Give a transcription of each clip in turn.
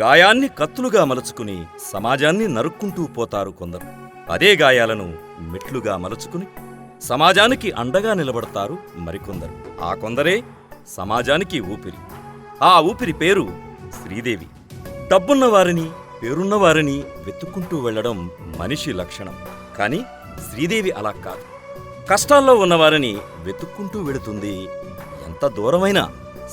గాయాన్ని కత్తులుగా మలుచుకుని సమాజాన్ని నరుక్కుంటూ పోతారు కొందరు. అదే గాయాలను మెట్లుగా మలుచుకుని సమాజానికి అండగా నిలబడతారు మరికొందరు. ఆ కొందరే సమాజానికి ఊపిరి. ఆ ఊపిరి పేరు శ్రీదేవి. డబ్బున్నవారిని పేరున్నవారిని వెతుక్కుంటూ వెళ్ళడం మనిషి లక్షణం. కానీ శ్రీదేవి అలా కాదు. కష్టాల్లో ఉన్నవారిని వెతుక్కుంటూ వెళుతుంది ఎంత దూరమైనా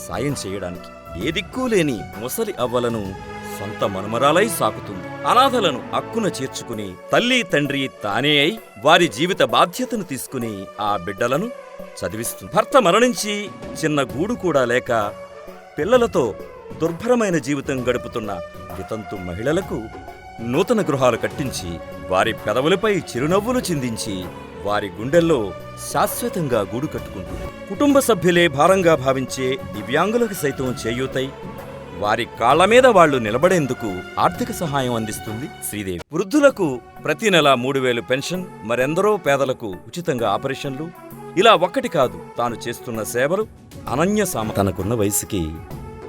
సాయం చేయడానికి. ఏ దిక్కు లేని ముసలి అవ్వలను సొంత మనుమరాలై సాకుతుంది. అనాథలను అక్కున చేర్చుకుని తల్లి తండ్రి తానే అయి వారి జీవిత బాధ్యతను తీసుకుని ఆ బిడ్డలను చదివిస్తుంది. భర్త మరణించి చిన్న గూడు కూడా లేక పిల్లలతో దుర్భరమైన జీవితం గడుపుతున్న వితంతు మహిళలకు నూతన గృహాలు కట్టించి వారి పెదవులపై చిరునవ్వులు చిందించి వారి గుండెల్లో శాశ్వతంగా గూడు కట్టుకుంటుంది. కుటుంబ సభ్యులే భారంగా భావించే దివ్యాంగులకు సైతం చేయూతై వారి కాళ్ళ మీద వాళ్ళు నిలబడేందుకు ఆర్థిక సహాయం అందిస్తుంది శ్రీదేవి. వృద్ధులకు ప్రతి నెల మూడు వేలు పెన్షన్ మరెందరో పేదలకు ఉచితంగా ఆపరేషన్లు. ఇలా ఒక్కటి కాదు తాను చేస్తున్న సేవలు అనన్య సామ తనకున్న వయసుకి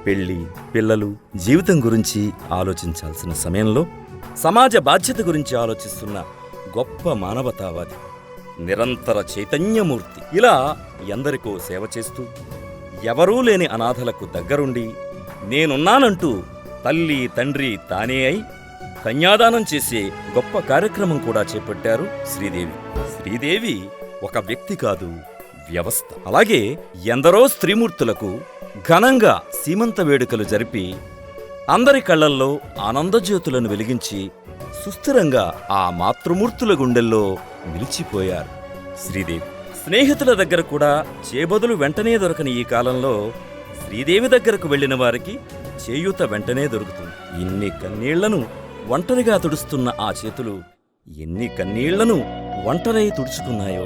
పెళ్ళి పిల్లలు జీవితం గురించి ఆలోచించాల్సిన సమయంలో సమాజ బాధ్యత గురించి ఆలోచిస్తున్న గొప్ప మానవతావాది. నిరంతర చైతన్యమూర్తి. ఇలా ఎందరికో సేవ చేస్తూ ఎవరూ లేని అనాథలకు దగ్గరుండి నేనున్నానంటూ తల్లి తండ్రి తానే అయి కన్యాదానం చేసే గొప్ప కార్యక్రమం కూడా చేపట్టారు శ్రీదేవి. శ్రీదేవి ఒక వ్యక్తి కాదు వ్యవస్థ. అలాగే ఎందరో స్త్రీమూర్తులకు ఘనంగా సీమంత వేడుకలు జరిపి అందరి కళ్ళల్లో ఆనందజ్యోతులను వెలిగించి సుస్థిరంగా ఆ మాతృమూర్తుల గుండెల్లో నిలిచిపోయారు. శ్రీదేవి స్నేహితుల దగ్గర కూడా చేబదులు వెంటనే దొరకని ఈ కాలంలో శ్రీదేవి దగ్గరకు వెళ్ళిన వారికి చేయూత వెంటనే దొరుకుతుంది. ఇన్ని కన్నీళ్ళను ఒంటరిగా తుడుస్తున్న ఆ చేతులు ఎన్ని కన్నీళ్ళను ఒంటరై తుడుచుకున్నాయో.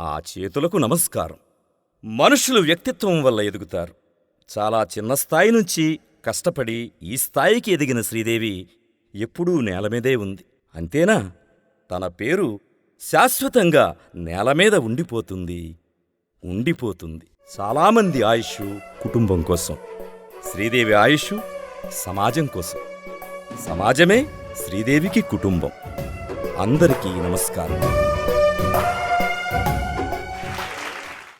ఆ చేతులకు నమస్కారం. మనుషులు వ్యక్తిత్వం వల్ల ఎదుగుతారు. చాలా చిన్న స్థాయి నుంచి కష్టపడి ఈ స్థాయికి ఎదిగిన శ్రీదేవి ఎప్పుడూ నేల మీదే ఉంది. అంతేనా? తన పేరు శాశ్వతంగా నేల మీద ఉండిపోతుంది. ఉండిపోతుంది. చాలామంది ఆయుష్ కుటుంబం కోసం శ్రీదేవి ఆయుష్ సమాజం కోసం. సమాజమే శ్రీదేవికి కుటుంబం. అందరికీ నమస్కారం.